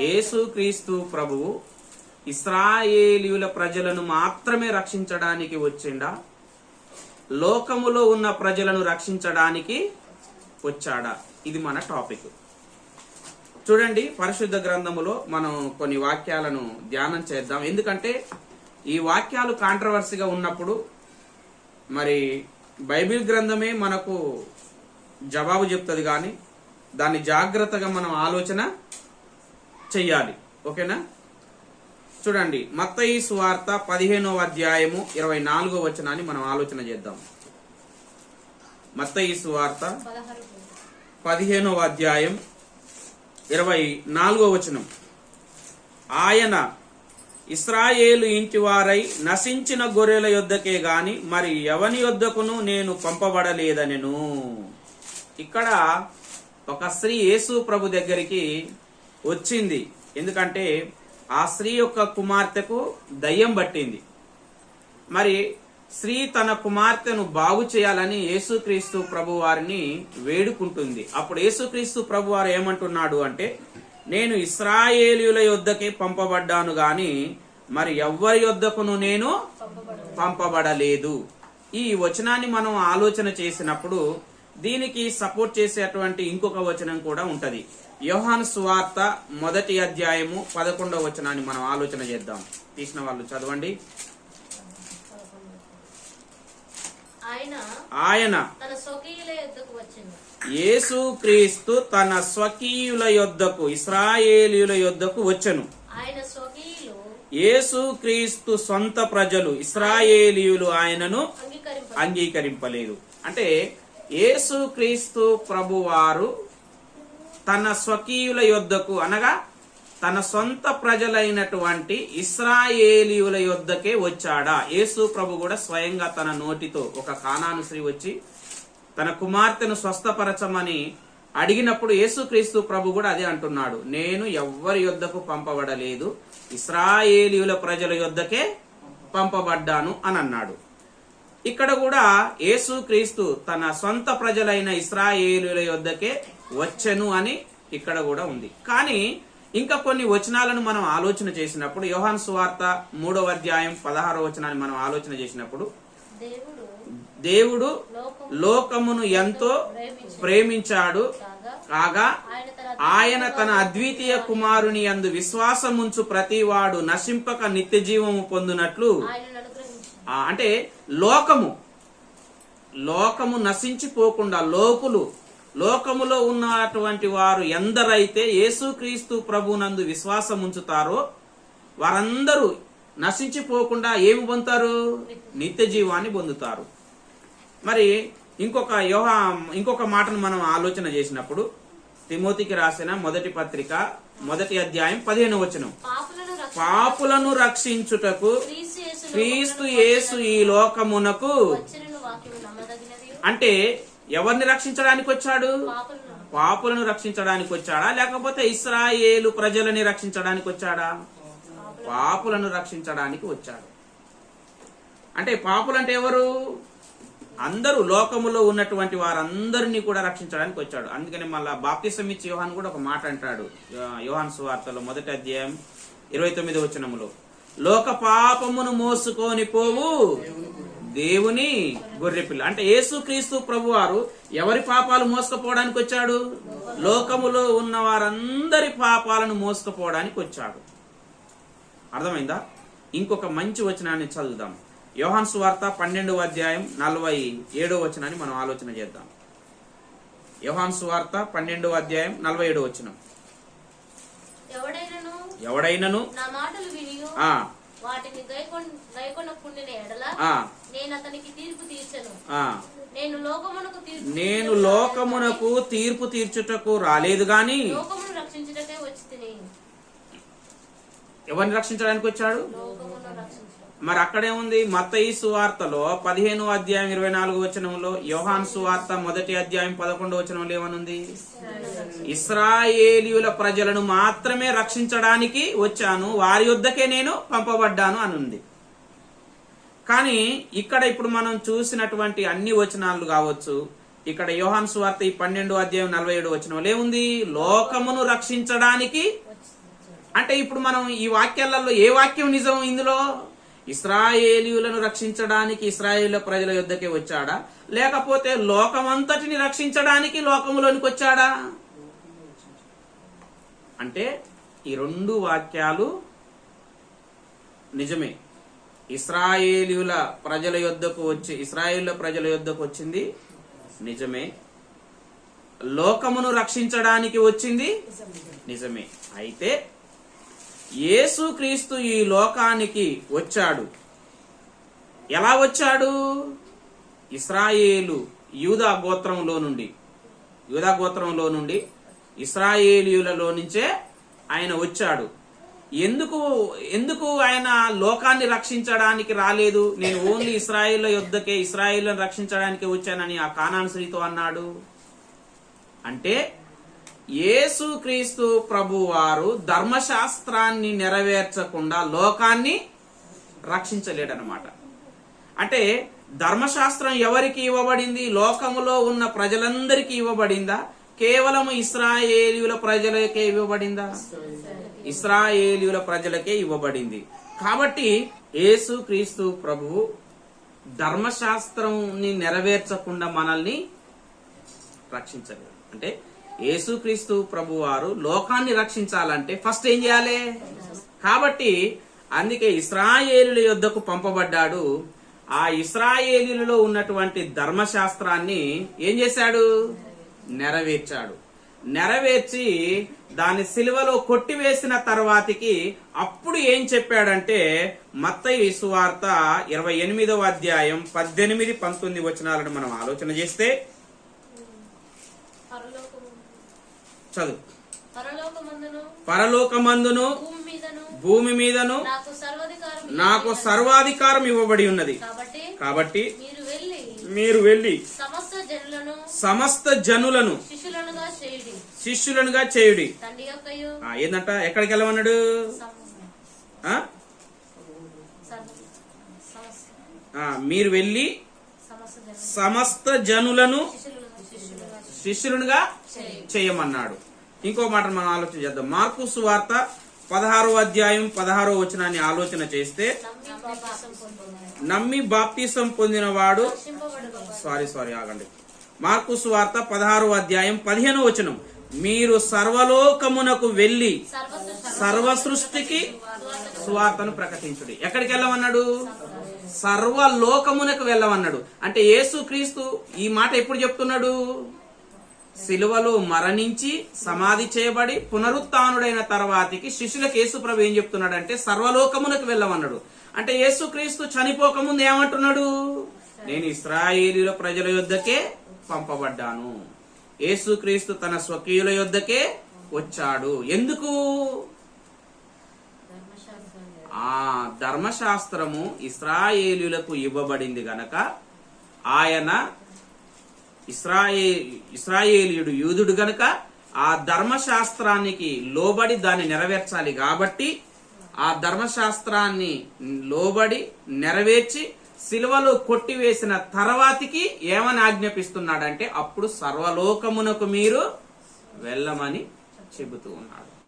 యేసు క్రీస్తు ప్రభువు ఇస్రాయేలీయుల ప్రజలను మాత్రమే రక్షించడానికి వచ్చిండా? లోకములో ఉన్న ప్రజలను రక్షించడానికి వచ్చాడా? ఇది మన టాపిక్. చూడండి పరిశుద్ధ గ్రంథములో మనం కొన్ని వాక్యాలను ధ్యానం చేద్దాం. ఎందుకంటే ఈ వాక్యాలు కాంట్రవర్సీగా ఉన్నప్పుడు మరి బైబిల్ గ్రంథమే మనకు జవాబు చెప్తుంది కానీ దాన్ని జాగ్రత్తగా మనం ఆలోచన చెయ్యాలి. ఓకేనా? చూడండి మత్తయి సువార్త పదిహేనవ అధ్యాయము ఇరవై నాలుగో వచనాన్ని మనం ఆలోచన చేద్దాం. మత్తయి సువార్త పదిహేనవ అధ్యాయం ఇరవై నాలుగో వచనం. ఆయన ఇస్రాయేలు ఇంటివారై నశించిన గొర్రెల యొద్దకే గాని మరి ఎవని యొద్దకును నేను పంపబడలేదనెను. ఇక్కడ ఒక స్త్రీ యేసు ప్రభు దగ్గరికి వచ్చింది. ఎందుకంటే ఆ స్త్రీ యొక్క కుమార్తెకు దయ్యం పట్టింది. మరి స్త్రీ తన కుమార్తెను బాగు చేయాలని యేసుక్రీస్తు ప్రభు వారిని వేడుకుంటుంది. అప్పుడు యేసుక్రీస్తు ప్రభు వారు ఏమంటున్నాడు అంటే నేను ఇస్రాయేలీయుల యొద్దకే పంపబడ్డాను గాని మరి ఎవ్వరి యొద్దకును నేను పంపబడలేదు. ఈ వచనాన్ని మనం ఆలోచన చేసినప్పుడు దీనికి సపోర్ట్ చేసేటువంటి ఇంకొక వచనం కూడా ఉంటది. యోహాను సువార్త మొదటి అధ్యాయము పదకొండవ వచనాన్ని మనం ఆలోచన చేద్దాం. తీసిన వాళ్ళు చదవండి. ఆయన యేసు క్రీస్తు తన స్వకీయుల యొద్దకు ఇస్రాయేలీయుల యొద్దకు వచ్చెను. యేసు క్రీస్తు సొంత ప్రజలు ఇస్రాయేలీయులు ఆయనను అంగీకరింప అంగీకరింపలేదు. అంటే యేసుక్రీస్తు ప్రభువారు తన స్వకీయుల యొద్దకు అనగా తన సొంత ప్రజలైనటువంటి ఇస్రాయేలీయుల యొద్దకే వచ్చాడా. యేసు ప్రభు కూడా స్వయంగా తన నోటితో ఒక కానాను వచ్చి తన కుమార్తెను స్వస్థపరచమని అడిగినప్పుడు యేసుక్రీస్తు ప్రభు కూడా అదే అంటున్నాడు. నేను ఎవ్వరి యొద్దకు పంపబడలేదు. ఇస్రాయేలీయుల ప్రజల యొద్దకే పంపబడ్డాను అని అన్నాడు ఇక్కడ కూడా యేసు క్రీస్తు తన సొంత ప్రజలైన ఇస్రాయేలుల యొద్దకే వచ్చెను అని ఇక్కడ కూడా ఉంది. కానీ ఇంకా కొన్ని వచనాలను మనం ఆలోచన చేసినప్పుడు యోహాన్ సువార్త మూడవ అధ్యాయం పదహారో వచనాన్ని మనం ఆలోచన చేసినప్పుడు దేవుడు దేవుడు లోకం లోకమును ఎంతో ప్రేమించాడు. కాగా ఆయన తన అద్వితీయ కుమారుని యందు విశ్వాసముంచు ప్రతివాడు నశింపక నిత్య జీవము పొందునట్లు అంటే లోకము లోకము నశించిపోకుండా లోకులు లోకములో ఉన్నటువంటి వారు ఎందరైతే యేసుక్రీస్తు ప్రభునందు విశ్వాసం ఉంచుతారో వారందరూ నశించిపోకుండా ఏమి పొందుతారు? నిత్య జీవాన్ని పొందుతారు. మరి ఇంకొక యోహ ఇంకొక మాటను మనం ఆలోచన చేసినప్పుడు తిమోతికి రాసిన మొదటి పత్రిక మొదటి అధ్యాయం పదిహేను వచనం. పాపులను రక్ష పాపులను రక్షించుటకు క్రీస్తు యేసు ఈ లోకమునకు అంటే ఎవరిని రక్షించడానికి వచ్చాడు? పాపులను రక్షించడానికి వచ్చాడా? లేకపోతే ఇస్రాయేలు ప్రజలని రక్షించడానికి వచ్చాడా? పాపులను రక్షించడానికి వచ్చాడు. అంటే పాపులు అంటే ఎవరు? అందరూ లోకములో ఉన్నటువంటి వారందరినీ కూడా రక్షించడానికి వచ్చాడు. అందుకని మళ్ళా బాప్తిసం ఇచ్చి యోహాన్ కూడా ఒక మాట అంటాడు. యోహాన్ సువార్తలో మొదటి అధ్యాయం ఇరవై తొమ్మిది వచనములో. లోక పాపమును మోసుకొని పోవు. దేవుని గొర్రెపిల్ల. అంటే యేసుక్రీస్తు ప్రభువారు ఎవరి పాపాలు మోసుకుపోవడానికి వచ్చాడు? లోకములో ఉన్న వారందరి పాపాలను మోసుకుపోవడానికి వచ్చాడు. అర్థమైందా? ఇంకొక మంచి వచనాన్ని చదువుదాం. యోహాన్ సువార్త పన్నెండవ అధ్యాయం నలభై ఏడవ వచనాన్ని మనం ఆలోచన చేద్దాం. యోహాన్ సువార్త పన్నెండవ అధ్యాయం నలభై ఏడవ వచనం. ఎవడైనను వాటిని గైకొనకుండిన ఎడల నేను అతనికి తీర్పు తీర్చను. నేను లోకమునకు తీర్పు నేను తీర్చుటకు లోకమునకు తీర్పు తీర్చుటకు రాలేదు గాని లోకమును రక్షించుటకే వచ్చి ఎవరిని రక్షించడానికి వచ్చాడు? లోకమును రక్షించు మరి అక్కడేముంది మతయి సువార్తలో పదిహేను అధ్యాయం ఇరవై నాలుగు వచనంలో యోహాన్ సువార్త మొదటి అధ్యాయం పదకొండు వచనంలో ఏమనుంది? ఇస్రాయేలీయుల ప్రజలను మాత్రమే రక్షించడానికి వచ్చాను వారి యుద్ధకే నేను పంపబడ్డాను అని ఉంది కానీ ఇక్కడ ఇప్పుడు మనం చూసినటువంటి అన్ని వచనాలు కావచ్చు ఇక్కడ యోహాన్ సువార్త ఈ పన్నెండు అధ్యాయం నలభై ఏడు వచనంలో ఏముంది? లోకమును రక్షించడానికి అంటే ఇప్పుడు మనం ఈ వాక్యాలలో ఏ వాక్యం నిజం ఇందులో? ఇస్రాయేలీయులను రక్షించడానికి ఇస్రాయేల్ ప్రజల యుద్ధకే వచ్చాడా? లేకపోతే లోకమంతటిని రక్షించడానికి లోకములోనికి వచ్చాడా? అంటే ఈ రెండు వాక్యాలు నిజమే. ఇస్రాయేలీయుల ప్రజల యొద్దకు వచ్చి ఇస్రాయేల్ ప్రజల యొద్దకు వచ్చింది నిజమే. లోకమును రక్షించడానికి వచ్చింది నిజమే. అయితే యేసుక్రీస్తు ఈ లోకానికి వచ్చాడు. ఎలా వచ్చాడు? ఇస్రాయేలు యూదా గోత్రంలో నుండి. యూదా గోత్రంలో నుండి ఇస్రాయేలీయులలో నుంచే ఆయన వచ్చాడు. ఎందుకు ఎందుకు ఆయన లోకాన్ని రక్షించడానికి రాలేదు? నేను ఓన్లీ ఇస్రాయిల్ యుద్ధకే ఇస్రాయేల్ని రక్షించడానికి వచ్చానని ఆ కానాన్ స్త్రీతో అన్నాడు. అంటే యేసుక్రీస్తు ప్రభువారు ధర్మశాస్త్రాన్ని నెరవేర్చకుండా లోకాన్ని రక్షించలేడనమాట అంటే ధర్మశాస్త్రం ఎవరికి ఇవ్వబడింది? లోకములో ఉన్న ప్రజలందరికీ ఇవ్వబడిందా? కేవలం ఇస్రాయేలీయుల ప్రజలకే ఇవ్వబడిందా? ఇస్రాయేలీయుల ప్రజలకే ఇవ్వబడింది. కాబట్టి యేసుక్రీస్తు ప్రభువు ధర్మశాస్త్రంని నెరవేర్చకుండా మనల్ని రక్షించలేదు. అంటే యేసుక్రీస్తు ప్రభు వారు లోకాన్ని రక్షించాలంటే ఫస్ట్ ఏం చేయాలి? కాబట్టి అందుకే ఇస్రాయేలుల యొద్దకు పంపబడ్డాడు. ఆ ఇస్రాయేలీలలో ఉన్నటువంటి ధర్మశాస్త్రాన్ని ఏం చేశాడు? నెరవేర్చాడు. నెరవేర్చి దాని సిలువలో కొట్టివేసిన తర్వాతికి అప్పుడు ఏం చెప్పాడంటే మత్తయి సువార్త ఇరవై ఎనిమిదవ అధ్యాయం పద్దెనిమిది పంతొమ్మిది వచనాలను మనం ఆలోచన చేస్తే చదువు. పరలోకమందును భూమి మీదను భూమి మీదను నాకు సర్వాధికారం నాకు ఇవ్వబడినది. సర్వాధికారం ఇవ్వబడి ఉన్నది. కాబట్టి మీరు వెళ్ళి సమస్త జనులను శిష్యులనుగా చేయుడి. ఏందంట? ఎక్కడికి వెళ్ళమన్నాడు? మీరు వెళ్ళి సమస్త జనులను శిష్యులుగా చేయమన్నాడు. ఇంకో మాట మనం ఆలోచన చేద్దాం. మార్కు సువార్త పదహారో అధ్యాయం పదహారో వచనాన్ని ఆలోచన చేస్తే నమ్మి బాప్తిసం పొందినవాడు సారీ సారీ ఆగండి. మార్కు సువార్త పదహారో అధ్యాయం పదిహేనో వచనం. మీరు సర్వలోకమునకు వెళ్ళి సర్వ సర్వ సృష్టికి సువార్తను ప్రకటించుడి. ఎక్కడికి వెళ్ళమన్నాడు? సర్వలోకమునకు వెళ్ళమన్నాడు. అంటే యేసు క్రీస్తు ఈ మాట ఎప్పుడు చెప్తున్నాడు? శిలువలు మరణించి సమాధి చేయబడి పునరుత్డైన తర్వాతికి శిష్యులకు యేసుప్రభు ఏం చెప్తున్నాడంటే సర్వలోకమునకు వెళ్ళమన్నాడు. అంటే యేసుక్రీస్తు చనిపోకముందు ఏమంటున్నాడు? నేను ఇస్రాయేలీల ప్రజల యొద్దకే పంపబడ్డాను. యేసుక్రీస్తు తన స్వకీయుల యొద్దకే వచ్చాడు. ఎందుకు? ఆ ధర్మశాస్త్రము ఇస్రాయేలులకు ఇవ్వబడింది గనక ఆయన ఇస్రాయే ఇస్రాయేలీయుడు యూదుడు గనుక ఆ ధర్మశాస్త్రానికి లోబడి దాన్ని నెరవేర్చాలి కాబట్టి ఆ ధర్మశాస్త్రాన్ని లోబడి నెరవేర్చి సిలువలో కొట్టివేసిన తర్వాతికి ఏమని ఆజ్ఞాపిస్తున్నాడంటే అప్పుడు సర్వలోకమునకు మీరు వెళ్ళమని చెబుతూ ఉన్నాడు.